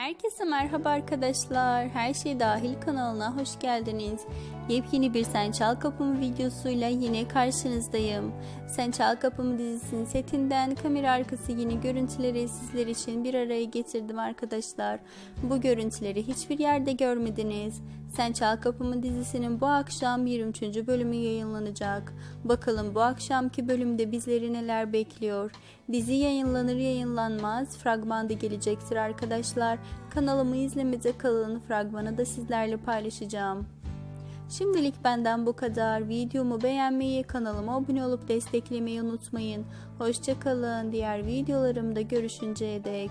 Herkese merhaba arkadaşlar. Her şey dahil kanalına hoş geldiniz. Yepyeni bir Sen Çal Kapımı videosuyla yine karşınızdayım. Sen Çal Kapımı dizisinin setinden kamera arkası yeni görüntüleri sizler için bir araya getirdim arkadaşlar. Bu görüntüleri hiçbir yerde görmediniz. Sen Çal Kapımı dizisinin bu akşam 23. bölümü yayınlanacak. Bakalım bu akşamki bölümde bizleri neler bekliyor. Dizi yayınlanır yayınlanmaz fragmanda gelecektir arkadaşlar. Kanalımı izlemede kalın fragmanı da sizlerle paylaşacağım. Şimdilik benden bu kadar. Videomu beğenmeyi, kanalıma abone olup desteklemeyi unutmayın. Hoşçakalın. Diğer videolarımda görüşünceye dek.